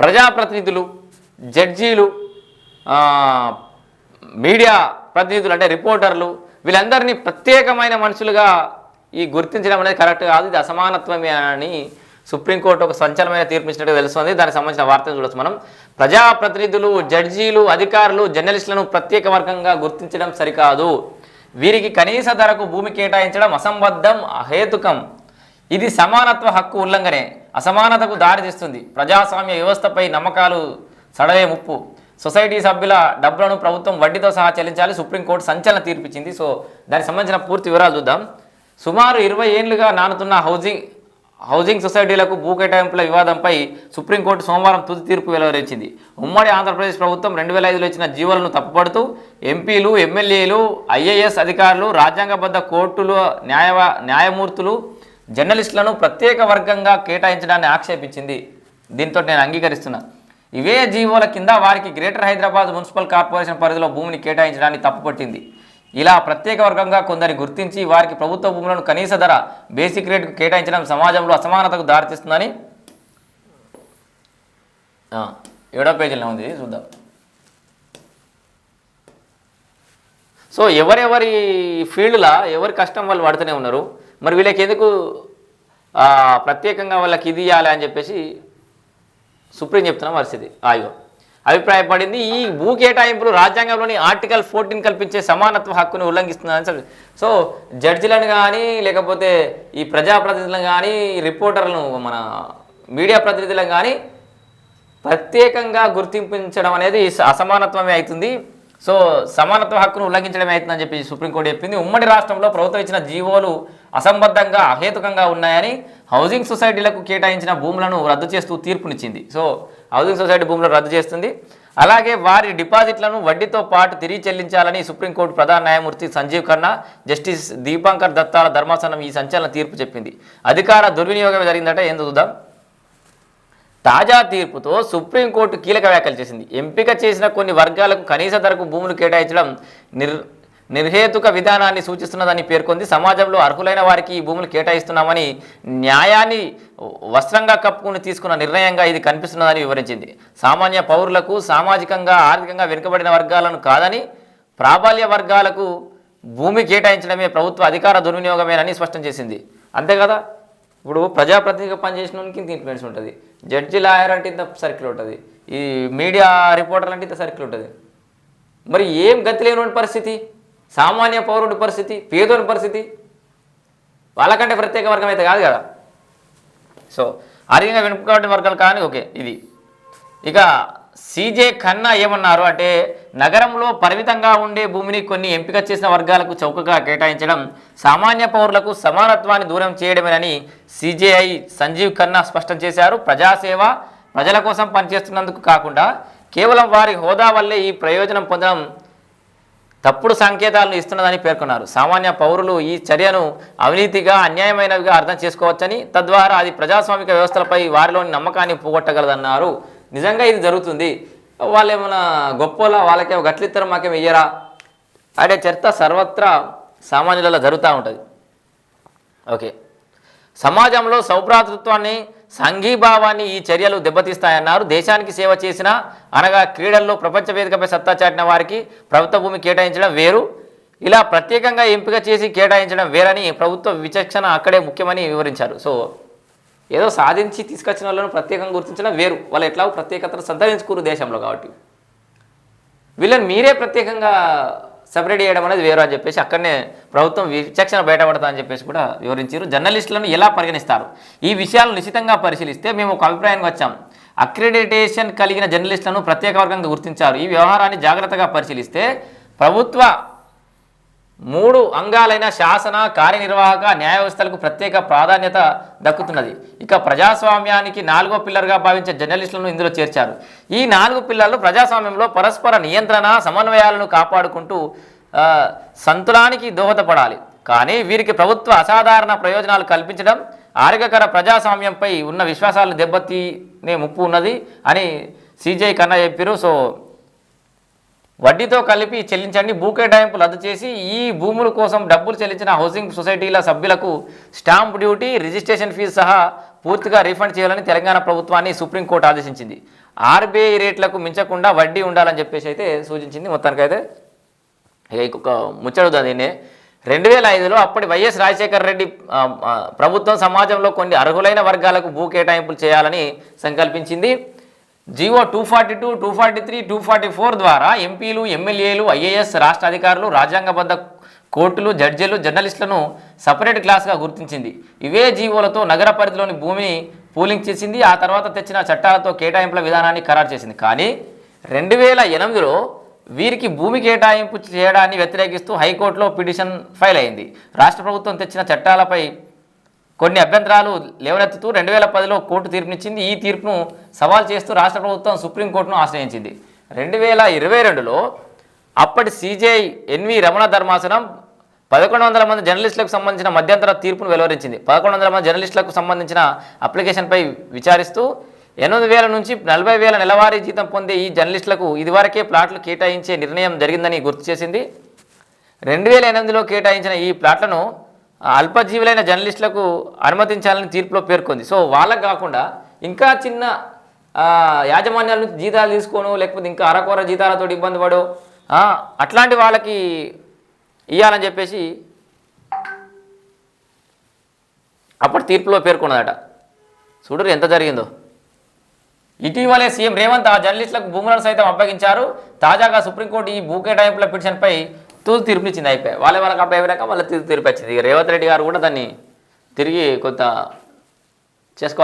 ప్రజాప్రతినిధులు జడ్జీలు మీడియా ప్రతినిధులు అంటే రిపోర్టర్లు వీళ్ళందరినీ ప్రత్యేకమైన మనుషులుగా ఈ గుర్తించడం అనేది కరెక్ట్ కాదు. ఇది అసమానత్వమే అని సుప్రీంకోర్టు ఒక సంచలనమైన తీర్పు ఇచ్చినట్టు తెలుస్తుంది. దానికి సంబంధించిన వార్తను చూడొచ్చు మనం. ప్రజాప్రతినిధులు జడ్జీలు అధికారులు జర్నలిస్టులను ప్రత్యేక వర్గంగా గుర్తించడం సరికాదు. వీరికి కనీస ధరకు భూమి కేటాయించడం అసంబద్ధం అహేతుకం. ఇది సమానత్వ హక్కు ఉల్లంఘనే. అసమానతకు దారితీస్తుంది ప్రజాస్వామ్య వ్యవస్థపై నమ్మకాలు సడలే ముప్పు. సొసైటీ సభ్యుల డబ్బులను ప్రభుత్వం వడ్డీతో సహా చెల్లించాలి. సుప్రీంకోర్టు సంచలన తీర్పిచ్చింది. సో దానికి సంబంధించిన పూర్తి వివరాలు చూద్దాం. సుమారు ఇరవై ఏళ్ళుగా నానుతున్న హౌసింగ్ హౌసింగ్ సొసైటీలకు భూ కేటాయింపుల వివాదంపై సుప్రీంకోర్టు సోమవారం తుది తీర్పు వెలువరించింది. ఉమ్మడి ఆంధ్రప్రదేశ్ ప్రభుత్వం రెండు వేల ఐదులో ఇచ్చిన జీవోలను తప్పుపడుతూ ఎంపీలు ఎమ్మెల్యేలు ఐఏఎస్ అధికారులు రాజ్యాంగబద్ధ కోర్టులు న్యాయ న్యాయమూర్తులు జర్నలిస్టులను ప్రత్యేక వర్గంగా కేటాయించడాన్ని ఆక్షేపించింది. దీంతో నేను అంగీకరిస్తున్నా. ఇవే జీవోల కింద వారికి గ్రేటర్ హైదరాబాద్ మున్సిపల్ కార్పొరేషన్ పరిధిలో భూమిని కేటాయించడాన్ని తప్పుపట్టింది. ఇలా ప్రత్యేక వర్గంగా కొందరిని గుర్తించి వారికి ప్రభుత్వ భూములను కనీస ధర బేసిక్ రేటుకు కేటాయించడం సమాజంలో అసమానతకు దారితీస్తుందని ఏడో పేజీలో ఉంది చూద్దాం. సో ఎవరెవరి ఫీల్డ్లో ఎవరి కష్టం వాళ్ళు పడుతూనే ఉన్నారు. మరి వీళ్ళకి ఎందుకు ప్రత్యేకంగా వాళ్ళకి ఇది ఇవ్వాలి అని చెప్పేసి సుప్రీం చెప్తున్న పరిస్థితి ఆయోగం అభిప్రాయపడింది ఈ భూ కేటాయింపులు రాజ్యాంగంలోని ఆర్టికల్ ఫోర్టీన్ కల్పించే సమానత్వ హక్కును ఉల్లంఘిస్తుందని చెప్పి. సో జడ్జిలను కానీ లేకపోతే ఈ ప్రజాప్రతినిధులను కానీ రిపోర్టర్లను మన మీడియా ప్రతినిధులను కానీ ప్రత్యేకంగా గుర్తింపించడం అనేది అసమానత్వమే అవుతుంది. సో సమానత్వ హక్కును ఉల్లంఘించడమే అవుతుందని చెప్పి సుప్రీంకోర్టు చెప్పింది. ఉమ్మడి రాష్ట్రంలో ప్రభుత్వం ఇచ్చిన జీవోలు అసంబద్ధంగా అహేతుకంగా ఉన్నాయని హౌసింగ్ సొసైటీలకు కేటాయించిన భూములను రద్దు చేస్తూ తీర్పునిచ్చింది. సో హౌసింగ్ సొసైటీ భూములను రద్దు చేస్తుంది. అలాగే వారి డిపాజిట్లను వడ్డీతో పాటు తిరిగి చెల్లించాలని సుప్రీంకోర్టు ప్రధాన న్యాయమూర్తి సంజీవ్ ఖన్నా జస్టిస్ దీపాంకర్ దత్తాల ధర్మాసనం ఈ సంచలన తీర్పు చెప్పింది. అధికార దుర్వినియోగం జరిగిందంటే. ఏందో చూద్దాం. తాజా తీర్పుతో సుప్రీంకోర్టు కీలక వ్యాఖ్యలు చేసింది. ఎంపిక చేసిన కొన్ని వర్గాలకు కనీస ధరకు భూములు కేటాయించడం నిర్ నిర్హేతుక విధానాన్ని సూచిస్తున్నదని పేర్కొంది. సమాజంలో అర్హులైన వారికి ఈ భూములు కేటాయిస్తున్నామని న్యాయాన్ని వస్త్రంగా కప్పుకుని తీసుకున్న నిర్ణయంగా ఇది కనిపిస్తున్నదని వివరించింది. సామాన్య పౌరులకు సామాజికంగా ఆర్థికంగా వెనుకబడిన వర్గాలను కాదని ప్రాబల్య వర్గాలకు భూమి కేటాయించడమే ప్రభుత్వ అధికార దుర్వినియోగమేనని స్పష్టం చేసింది. అంతే కదా? ఇప్పుడు ప్రజాప్రతినిధిగా పనిచేసిన వానికి ఇంత ఇన్ఫ్లుయెన్స్ ఉంటుంది. జడ్జి లాయర్ అంటే ఇంత సర్కిల్ ఉంటుంది. ఈ మీడియా రిపోర్టర్ అంటే ఇంత సర్కిల్ ఉంటుంది. మరి ఏం గతి లేని పరిస్థితి? సామాన్య పౌరుడి పరిస్థితి? పేదోని పరిస్థితి? వాళ్ళకంటే ప్రత్యేక వర్గం అయితే కాదు కదా. సో ఆర్థికంగా వెనుకబడిన వర్గాలు కానీ ఓకే ఇది. ఇక సీజే ఖన్నా ఏమన్నారు అంటే నగరంలో పరిమితంగా ఉండే భూమిని కొన్ని ఎంపిక చేసిన వర్గాలకు చౌకగా కేటాయించడం సామాన్య పౌరులకు సమానత్వాన్ని దూరం చేయడమేనని సీజేఐ సంజీవ్ ఖన్నా స్పష్టం చేశారు. ప్రజాసేవ ప్రజల కోసం పనిచేస్తున్నందుకు కాకుండా కేవలం వారి హోదా వల్లే ఈ ప్రయోజనం పొందడం తప్పుడు సంకేతాలను ఇస్తున్నదని పేర్కొన్నారు. సామాన్య పౌరులు ఈ చర్యను అవినీతిగా అన్యాయమైనవిగా అర్థం చేసుకోవచ్చని తద్వారా అది ప్రజాస్వామిక వ్యవస్థలపై వారిలోని నమ్మకాన్ని పోగొట్టగలదన్నారు. నిజంగా ఇది జరుగుతుంది. వాళ్ళు ఏమైనా గొప్పలా వాళ్ళకేమో గట్లిత్తరం మాకేం ఇయ్యరా? అనే చర్చ సర్వత్రా సామాన్యులలో జరుగుతూ ఉంటుంది. ఓకే. సమాజంలో సౌభ్రాతృత్వాన్ని సంఘీభావాన్ని ఈ చర్యలు దెబ్బతీస్తాయన్నారు. దేశానికి సేవ చేసిన అనగా క్రీడల్లో ప్రపంచ వేదికపై సత్తా చాటిన వారికి ప్రభుత్వ భూమి కేటాయించడం వేరు. ఇలా ప్రత్యేకంగా ఎంపిక చేసి కేటాయించడం వేరని ప్రభుత్వ విచక్షణ అక్కడే ముఖ్యమని వివరించారు. సో ఏదో సాధించి తీసుకొచ్చిన వాళ్ళను ప్రత్యేకంగా గుర్తించడం వేరు. వాళ్ళు ఎట్లా ప్రత్యేకతను సంతరించుకోరు దేశంలో కాబట్టి. వీళ్ళని మీరే ప్రత్యేకంగా సపరేట్ చేయడం అనేది వేరు అని చెప్పేసి అక్కడనే ప్రభుత్వం విచక్షణ బయటపడతా అని చెప్పేసి కూడా వివరించారు. జర్నలిస్టులను ఎలా పరిగణిస్తారు? ఈ విషయాలను నిశ్చితంగా పరిశీలిస్తే మేము ఒక అభిప్రాయానికి వచ్చాం. అక్రిడిటేషన్ కలిగిన జర్నలిస్టులను ప్రత్యేక వర్గంగా గుర్తించారు. ఈ వ్యవహారాన్ని జాగ్రత్తగా పరిశీలిస్తే ప్రభుత్వ మూడు అంగాలైన శాసన కార్యనిర్వాహక న్యాయ వ్యవస్థలకు ప్రత్యేక ప్రాధాన్యత దక్కుతున్నది. ఇక ప్రజాస్వామ్యానికి నాలుగో పిల్లర్గా భావించే జర్నలిస్టులను ఇందులో చేర్చారు. ఈ నాలుగు పిల్లర్లు ప్రజాస్వామ్యంలో పరస్పర నియంత్రణ సమన్వయాలను కాపాడుకుంటూ సంతులానికి దోహదపడాలి. కానీ వీరికి ప్రభుత్వ అసాధారణ ప్రయోజనాలు కల్పించడం ఆరోగ్యకర ప్రజాస్వామ్యంపై ఉన్న విశ్వాసాలను దెబ్బతీనే ముప్పు ఉన్నది అని సీజే కన్నా చెప్పారు. సో వడ్డీతో కలిపి చెల్లించండి. భూ కేటాయింపు రద్దు చేసి ఈ భూముల కోసం డబ్బులు చెల్లించిన హౌసింగ్ సొసైటీల సభ్యులకు స్టాంప్ డ్యూటీ రిజిస్ట్రేషన్ ఫీజు సహా పూర్తిగా రీఫండ్ చేయాలని తెలంగాణ ప్రభుత్వాన్ని సుప్రీంకోర్టు ఆదేశించింది. ఆర్బీఐ రేట్లకు మించకుండా వడ్డీ ఉండాలని చెప్పేసి అయితే సూచించింది మొత్తానికైతే. ఇక ఇంకొక ముచ్చడుదా దీన్ని. రెండు వేల ఐదులో అప్పటి వైఎస్ రాజశేఖర రెడ్డి ప్రభుత్వం సమాజంలో కొన్ని అర్హులైన వర్గాలకు భూ కేటాయింపులు చేయాలని సంకల్పించింది. GO two forty two two forty three two forty four ద్వారా ఎంపీలు ఎమ్మెల్యేలు ఐఏఎస్ రాష్ట్ర అధికారులు రాజ్యాంగబద్ధ కోర్టులు జడ్జీలు జర్నలిస్టులను సపరేట్ క్లాస్గా గుర్తించింది. ఇవే జీవోలతో నగర పరిధిలోని భూమిని పూలింగ్ చేసింది. ఆ తర్వాత తెచ్చిన చట్టాలతో కేటాయింపుల విధానాన్ని ఖరారు చేసింది. కానీ రెండు వేల ఎనిమిదిలో వీరికి భూమి కేటాయింపు చేయడాన్ని వ్యతిరేకిస్తూ హైకోర్టులో పిటిషన్ ఫైల్ అయింది. రాష్ట్ర ప్రభుత్వం తెచ్చిన చట్టాలపై కొన్ని అభ్యంతరాలు లేవనెత్తుతూ రెండు వేల పదిలో కోర్టు తీర్పునిచ్చింది. ఈ తీర్పును సవాల్ చేస్తూ రాష్ట్ర ప్రభుత్వం సుప్రీంకోర్టును ఆశ్రయించింది. రెండు వేల ఇరవై రెండులో అప్పటి సీజేఐ ఎన్వి రమణ ధర్మాసనం పదకొండు వందల మంది జర్నలిస్టులకు సంబంధించిన మధ్యంతర తీర్పును వెలువరించింది. పదకొండు వందల మంది జర్నలిస్టులకు సంబంధించిన అప్లికేషన్పై విచారిస్తూ ఎనిమిది వేల నుంచి నలభై వేల నెలవారీ జీతం పొందే ఈ జర్నలిస్టులకు ఇదివరకే ప్లాట్లు కేటాయించే నిర్ణయం జరిగిందని గుర్తు చేసింది. రెండు వేల ఎనిమిదిలో కేటాయించిన ఈ ప్లాట్లను అల్పజీవులైన జర్నలిస్టులకు అనుమతించాలని తీర్పులో పేర్కొంది. సో వాళ్ళకు కాకుండా ఇంకా చిన్న యాజమాన్యాల నుంచి జీతాలు తీసుకోను లేకపోతే ఇంకా అరకొర జీతాలతో ఇబ్బంది పడో అట్లాంటి వాళ్ళకి ఇవ్వాలని చెప్పేసి అప్పుడు తీర్పులో పేర్కొన్నదట. చూడరు ఎంత జరిగిందో. ఇటీవలే సీఎం రేవంత్ ఆ జర్నలిస్టులకు భూములను సైతం అప్పగించారు. తాజాగా సుప్రీంకోర్టు ఈ భూ కేటాయింపుల పిటిషన్పై తూతు తీర్పునిచ్చింది అయిపోయి వాళ్ళ వాళ్ళకి అబ్బాయి అయిపోయాక వాళ్ళ తీర్పు తీర్పు వచ్చింది. రేవంత్ రెడ్డి గారు కూడా దాన్ని తిరిగి కొంత చేసుకోవాల్సి